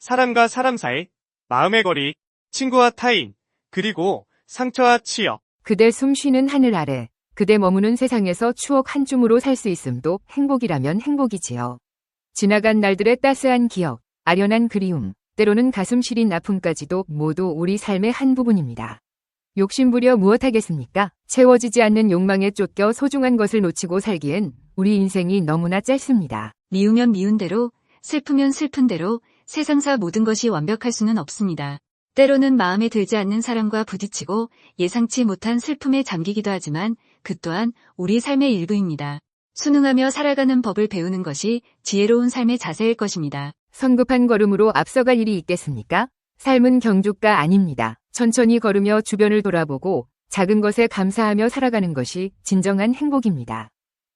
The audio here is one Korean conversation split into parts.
사람과 사람 사이, 마음의 거리, 친구와 타인, 그리고 상처와 치여. 그대 숨 쉬는 하늘 아래, 그대 머무는 세상에서 추억 한 줌으로 살 수 있음도 행복이라면 행복이지요. 지나간 날들의 따스한 기억, 아련한 그리움, 때로는 가슴 시린 아픔까지도 모두 우리 삶의 한 부분입니다. 욕심부려 무엇하겠습니까? 채워지지 않는 욕망에 쫓겨 소중한 것을 놓치고 살기엔 우리 인생이 너무나 짧습니다. 미우면 미운 대로, 슬프면 슬픈 대로 세상사 모든 것이 완벽할 수는 없습니다. 때로는 마음에 들지 않는 사람과 부딪히고 예상치 못한 슬픔에 잠기기도 하지만 그 또한 우리 삶의 일부입니다. 순응하며 살아가는 법을 배우는 것이 지혜로운 삶의 자세일 것입니다. 성급한 걸음으로 앞서갈 일이 있겠습니까? 삶은 경주가 아닙니다. 천천히 걸으며 주변을 돌아보고 작은 것에 감사하며 살아가는 것이 진정한 행복입니다.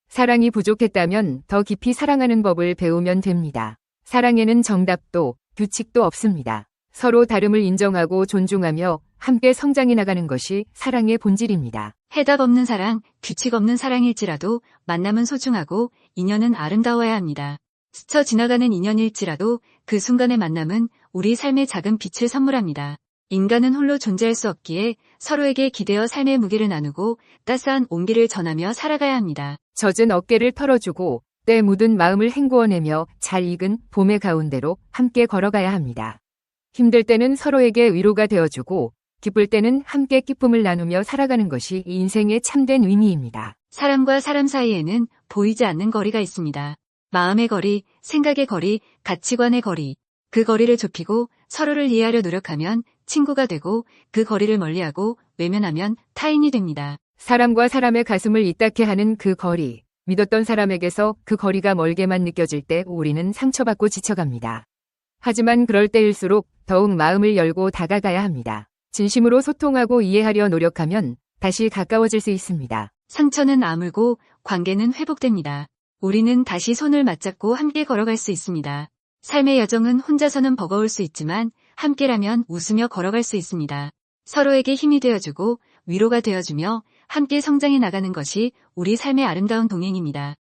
사랑이 부족했다면 더 깊이 사랑하는 법을 배우면 됩니다. 사랑에는 정답도 규칙도 없습니다. 서로 다름을 인정하고 존중하며 함께 성장해 나가는 것이 사랑의 본질입니다. 해답 없는 사랑, 규칙 없는 사랑일지라도 만남은 소중하고 인연은 아름다워야 합니다. 스쳐 지나가는 인연일지라도 그 순간의 만남은 우리 삶의 작은 빛을 선물합니다. 인간은 홀로 존재할 수 없기에 서로에게 기대어 삶의 무게를 나누고 따스한 온기를 전하며 살아가야 합니다. 젖은 어깨를 털어주고 때 묻은 마음을 헹구어내며 잘 익은 봄의 가운데로 함께 걸어가야 합니다. 힘들 때는 서로에게 위로가 되어주고 기쁠 때는 함께 기쁨을 나누며 살아가는 것이 이 인생의 참된 의미입니다. 사람과 사람 사이에는 보이지 않는 거리가 있습니다. 마음의 거리, 생각의 거리, 가치관의 거리. 그 거리를 좁히고 서로를 이해하려 노력하면 친구가 되고 그 거리를 멀리하고 외면하면 타인이 됩니다. 사람과 사람의 가슴을 이따게 하는 그 거리. 믿었던 사람에게서 그 거리가 멀게만 느껴질 때 우리는 상처받고 지쳐갑니다. 하지만 그럴 때일수록 더욱 마음을 열고 다가가야 합니다. 진심으로 소통하고 이해하려 노력하면 다시 가까워질 수 있습니다. 상처는 아물고 관계는 회복됩니다. 우리는 다시 손을 맞잡고 함께 걸어갈 수 있습니다. 삶의 여정은 혼자서는 버거울 수 있지만 함께라면 웃으며 걸어갈 수 있습니다. 서로에게 힘이 되어주고 위로가 되어주며 함께 성장해 나가는 것이 우리 삶의 아름다운 동행입니다.